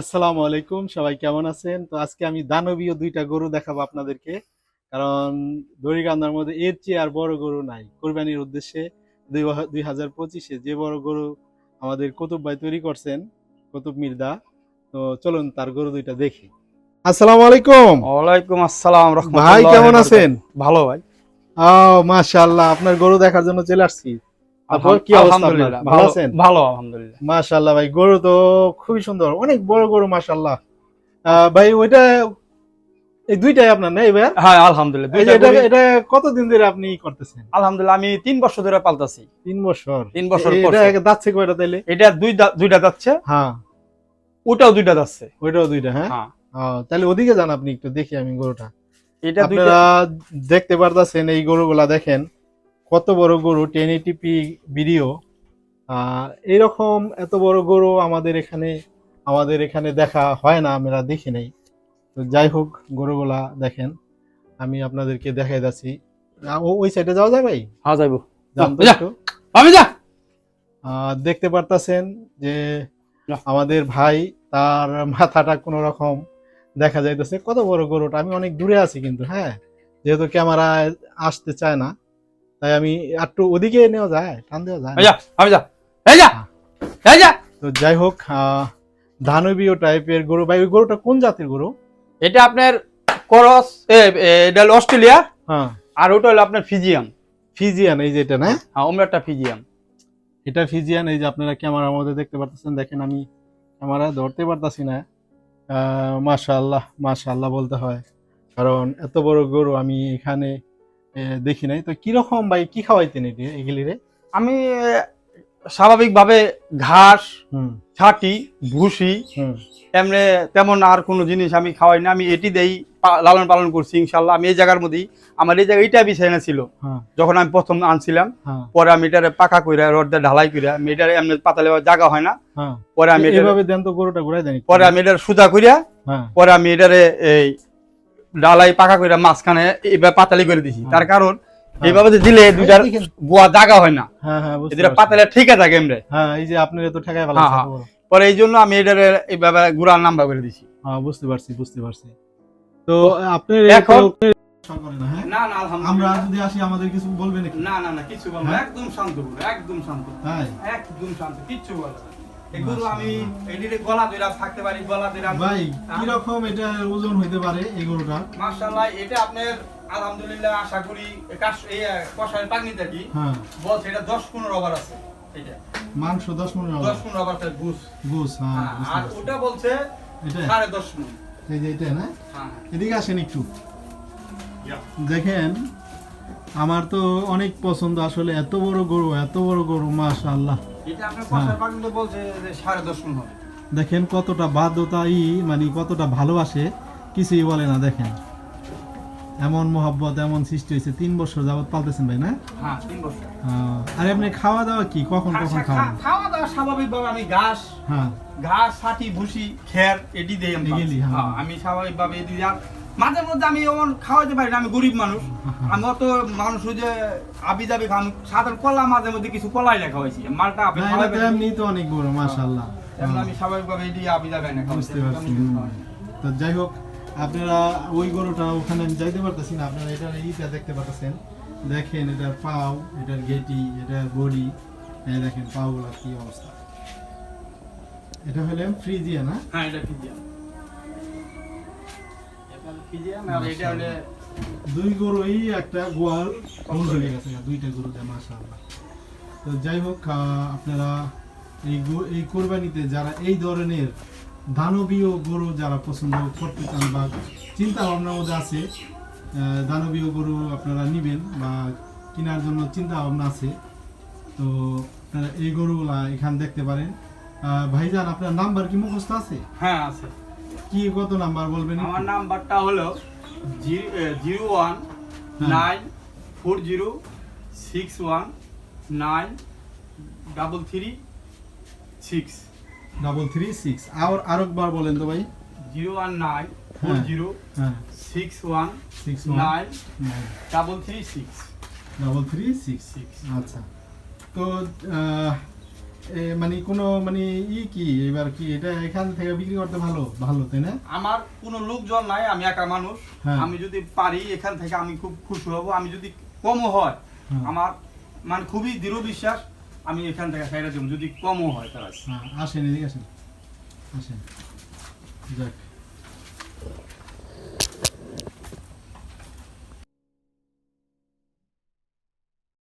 আসসালামু আলাইকুম সবাই কেমন আছেন? তো আজকে আমি দানবীয় দুইটা গরু দেখাবো আপনাদেরকে। কারণ দড়ি দড়িকান্দার মধ্যে এর চেয়ে আর বড় গরু নাই। কোরবানির উদ্দেশ্যে দুই দুই হাজার পঁচিশে যে বড় গরু আমাদের কুতুব ভাই তৈরি করছেন কুতুব মির্দা তো চলুন তার গরু দুইটা দেখি। আসসালামু আলাইকুম। ওয়ালাইকুম আসসালাম ভাই কেমন আছেন? ভালো ভাই। ও মাশাআল্লাহ আপনার গরু দেখার জন্য চলে আসছি। তারপর কি অবস্থা ভালো আছেন? ভালো আলহামদুলিল্লাহ। মাশাআল্লাহ ভাই গরু তো খুবই সুন্দর অনেক বড় গরু মাশাআল্লাহ। ভাই ওইটা এই দুইটাই আপনার না এবার হ্যাঁ আলহামদুলিল্লাহ এটা এটা কতদিন ধরে আপনি করতেছেন? আলহামদুলিল্লাহ আমি তিন বছর ধরে পালতাছি। তিন বছর। তিন বছর এটা যাচ্ছে কয়টা তাইলে? এটা দুই দুইটা যাচ্ছে। হ্যাঁ। ওটাও দুইটা যাচ্ছে। ওইটাও দুইটা হ্যাঁ? হ্যাঁ। তাহলে ওদিকে যান আপনি একটু দেখি আমি গরুটা। এটা দুইটা আপনারা দেখতে পারতেছেন এই গরুগুলা দেখেন। কত বড় গরু টেন এইটিপি ভিডিও এইরকম এত বড় গরু আমাদের এখানে আমাদের এখানে দেখা হয় না আমরা দেখি নাই। তো যাই হোক গরুগুলা দেখেন আমি আপনাদেরকে দেখাই যাচ্ছি। ওই সাইডে যাওয়া যায় ভাই? হ্যাঁ যাইবো। আমি যা! দেখতে পারতাছেন যে আমাদের ভাই তার মাথাটা কোনো রকম দেখা যাইতেছে। কত বড় গরুটা আমি অনেক দূরে আছি কিন্তু হ্যাঁ? যেহেতু ক্যামেরা আসতে চায় না। তাই আমি একটু ওদিকে নেওয়া যায় টান দেওয়া যায়। যা আমি যা। এই যা এই যা। তো যাই হোক আহ, দানবীয় টাইপের গরু ভাই ওই গরুটা কোন জাতের গরু? এটা আপনার করস এটা হলো অস্ট্রেলিয়া হ্যাঁ। আর ওটা হলো আপনার ফিজিয়াম ফিজিয়ান এই যে এটা না? হ্যাঁ ওমরাটা ফিজিয়াম এটা ফিজিয়ান এই যে আপনারা ক্যামেরার মধ্যে দেখতে পারতেছেন দেখেন আমি ক্যামেরা ধরতে পারতাছি না। মাশাআল্লাহ মাশাআল্লাহ বলতে হয়। কারণ এত বড় গরু আমি এখানে দেখি নাই। তো কীরকম ভাই কি খাওয়াইতেন এটি এগুলি রে আমি স্বাভাবিকভাবে ঘাস ছাটি ভুসি এমনি তেমন আর কোনো জিনিস আমি খাওয়াই না। আমি এটি দেই লালন পালন করছি ইনশাল্লাহ। আমি এই জায়গার মধ্যেই আমার এই জায়গায় এইটা বিষয় না ছিল। হ্যাঁ। যখন আমি প্রথম আনছিলাম হ্যাঁ। পরে আমি এটারে পাকা কইরা রড দিয়ে ঢালাই কইরা আমি এটারে এমনি পাতালে জায়গা হয় না। হ্যাঁ। পরে আমি এইভাবে দেন তো গরুটা ঘুরাই দেন পরে আমি এটার সুতা কইরা পরে আমি এটারে এই ডালাই পাকা কইরা মাঝখানে এইভাবে পাতালি করে দিছি। তার কারণ এইভাবে যে দিলে দুইটার। গোয়া হয় না। হ্যাঁ হ্যাঁ বুঝতে এটা পাতালে ঠিকই থাকে এমনি। হ্যাঁ এই যে আপনার তো ঠেকাই ভালো হ্যাঁ, হ্যাঁ। পরে এই জন্য আমি এটারে এইভাবে গুড়ার নাম্বার করে দিছি। হ্যাঁ বুঝতে পারছি বুঝতে পারছি। তো আপনার এখন- এখন না হ্যাঁ? না না আমরা যদি আসি আমাদের কিছু বলবেন না না না কিছু বলব হ্যাঁ? একদম শান্ত একদম শান্ত। একদম শান্ত কিচ্ছু বলব না। আমি এদিকে গলা ধরে থাকতে পারি গলা ধরে ভাই কি রকম এটা ওজন হইতে পারে এই গরুটা? মাশাআল্লাহ এটা আপনার আলহামদুলিল্লাহ আশা করি কাশ এই কষায় পাগনি থাকি। হ্যাঁ। এটা দশ পনেরো ওভার আছে এটা মাংস দশ হবে দশ পনেরো ওভার আছে বুস বুঝ হ্যাঁ হ্যাঁ, আর ওটা বলছে এটা? সাড়ে দশ মিনিট এই যে এটা না? হ্যাঁ এদিকে আসেন একটু। দেখেন আমার তো অনেক পছন্দ আসলে এত বড় গরু এত বড় গরু মাশাআল্লাহ। হ্যাঁ। দেখেন কতটা বাধ্যতাই মানে কতটা ভালোবাসে কিছুই বলে না দেখেন। এমন মোহাব্বত এমন সৃষ্টি হয়েছে তিন বছর যাবত পালতেছেন ভাই না? হ্যাঁ আর এমনি খাওয়া দাওয়া কি? কখন কখন খাওয়া খাওয়া দাওয়া স্বাভাবিকভাবে আমি ঘাস হ্যাঁ। ঘাস ছাটি ভুসি খের এটি দেই আমি হ্যাঁ। স্বাভাবিকভাবে এটি দিই। মাঝে মধ্যে আমি এমন খাওয়াতে পারি না আমি গরিব মানুষ। হ্যাঁ। আমি অত মানুষ যে আবি যাবি খান সাধারণ কলা মাঝে মধ্যে কিছু কলাই লেখা হয়েছে মালটা আপনি না এটা তো এমনি তো অনেক বড় মাশাআল্লাহ। এমনি আমি স্বাভাবিকভাবে এটি আবি যাবে না বুঝতে পারছি। তো যাই হোক আপনারা ওই গরুটা ওখানে আমি যাইতে পারতেছি না আপনারা এটার ইটা দেখতে পাচ্ছেন দেখেন এটার পাও এটার গেটি এটার বডি। দেখেন পাওগুলা কি অবস্থা। এটা হলে ফ্রিজিয়া না? হ্যাঁ এটা ফিজিয়াম দুই গরুই একটা গোয়াল হয়ে গেছে দুইটা গরুতে মাশাআল্লাহ। তো যাই হোক আপনারা এই এই কোরবানিতে যারা এই ধরনের দানবীয় গরু যারা পছন্দ করতে চান বা চিন্তা ভাবনার মধ্যে আছে দানবীয় গরু আপনারা নিবেন বা কেনার জন্য চিন্তা ভাবনা আছে তো আপনারা এই গরুগুলা এখানে দেখতে পারেন। আহ, ভাইজান আপনার নাম্বার কি মুখস্থ আছে? হ্যাঁ আছে। কি কত নাম্বার বলবেন আমার নাম্বারটা হলো জিরো ওয়ান হ্যাঁ। Nine four zero six one nine double three six. Double three six. আর আরেকবার বলেন তো ভাই। জিরো ওয়ান নাইন ফোর হ্যাঁ। জিরো হ্যাঁ। Six one six nine double three six. Double three six. Six. আচ্ছা। তো মানে কোনো মানে ই কি এবার কি এটা এখান থেকে বিক্রি করতে ভালো ভালো তাই না? আমার কোনো লোকজন নাই আমি একা মানুষ। হ্যাঁ। আমি যদি পারি এখান থেকে আমি খুব খুশি হব। আমি যদি কমও হয় হ্যাঁ। আমার মানে খুবই দৃঢ় বিশ্বাস আমি এখান থেকে সাইডে দেবো যদি কমও হয় তারা হ্যাঁ আসেন এদিকে আসেন। আসেন। যাক।